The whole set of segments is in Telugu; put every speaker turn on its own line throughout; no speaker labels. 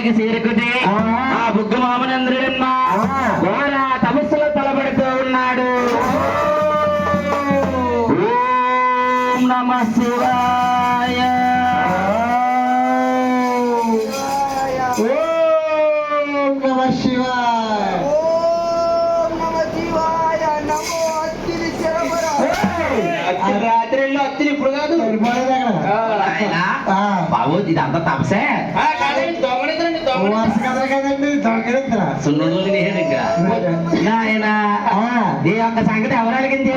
వద్దకి చేరుకుంటే
ఆ.
బుగ్గ మామనంద్రుడమ్మ
ఆ.
ఘోర తపస్సులో తలబడుతూ ఉన్నాడు. ఓం నమ శివాయ.
ఓం నమ
రాత్రిలో అత్తిని ఇప్పుడు కాదు. బాబు ఇదంతా తపసే. సున్నుడు నాయన
ఆ.
ఈ యొక్క సంగతి ఎవరు అడిగింది?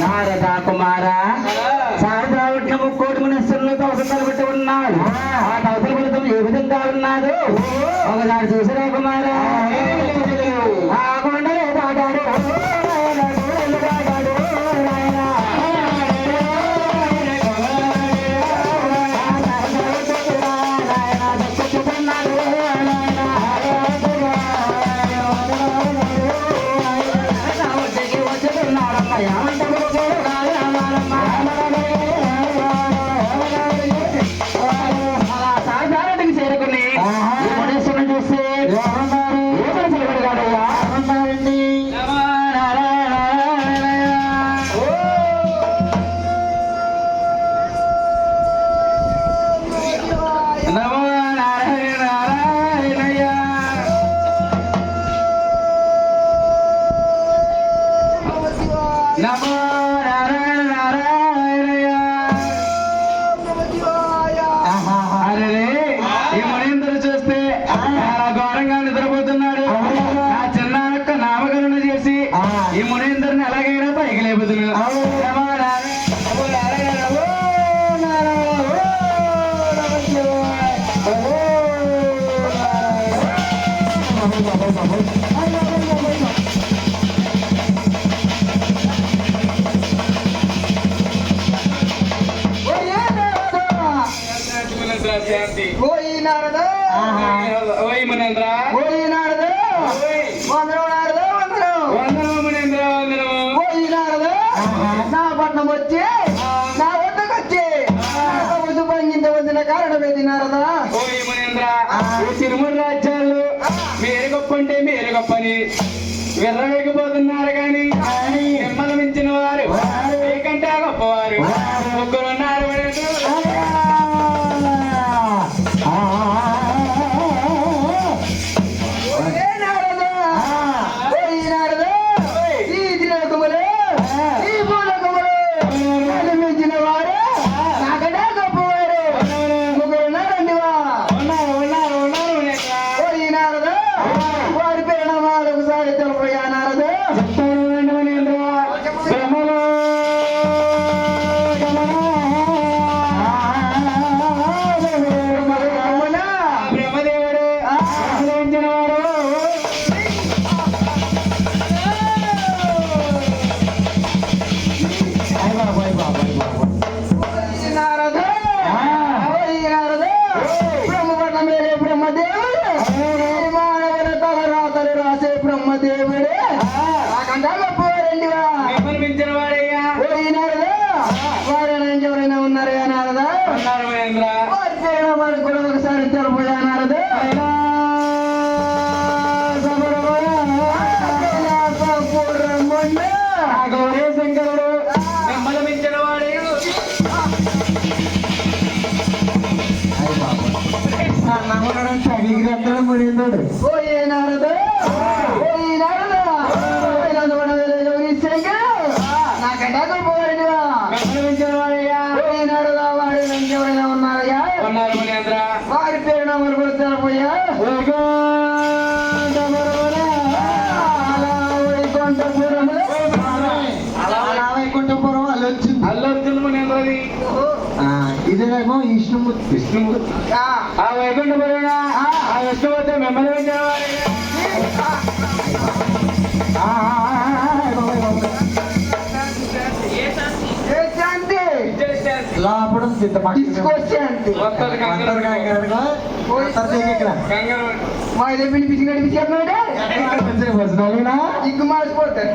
నారద కుమార శారదా ఒడ్ల ముక్కోటి మునస్సుల్లో తవసలు ఉన్నాడు ఆ తవసల ఫలితం ఏ విధంగా ఉన్నాడు ఒకసారి చూసిరా కుమార.
ఓయి నారద!
ఓయ్ మునేంద్ర.
ఓయి నారద! వందనం నారద వందనం!
వందనము మునేంద్ర
ఓయి నారద! నా పట్నం వచ్చి నా వద్దకు వచ్చి. ముసు పంగింత నారద?
ఓయ్ మునేంద్ర. తిరుమల రాజ్యాలు మీరు గొప్ప అంటే మీరు గొప్పని ఉన్నారా
నారదా
అన్నారు మహేంద్ర
వారి కూడా ఒకసారి తెలపోయా నారదా
గౌరీ శంకరుడు మిమ్మల్ని మించిన వాడయ్యు
ఓయే నారదా వారి ఇంకెవరైనా ఉన్నారయ్యా?
అన్నారు మహేంద్ర
వారి పేరు నమ్మరు కూడా తెలపోయా అలా వైకుంఠపురం అలా వచ్చింది
అల్లొచ్చింది. మహేంద్రది
ఇదేమో విష్ణుమూర్తి.
విష్ణుమూర్తి. ఆ. వైకుంఠపురం ఆ. విష్ణుమూర్తి మిమ్మల్ని కంగారు కంగారు
మా ఇదే పిలిపించి నడిపించాడు మాసిపోతారు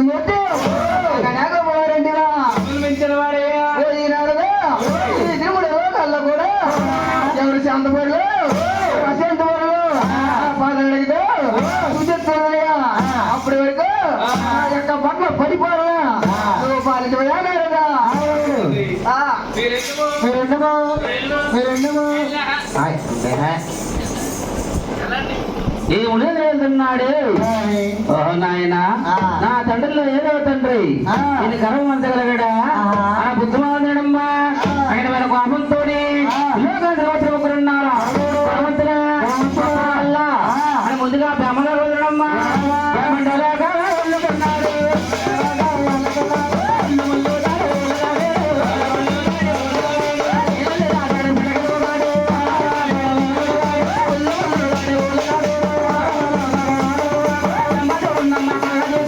మూర్తి యొక్క బట్టలు పడిపోరా?
ఈ నాయన. నా తండ్రిలో ఏదో తండ్రి. ఇది గర్వమంచగలగడా
ఆహా.
ఆ బుద్ధిమానుడమ్మా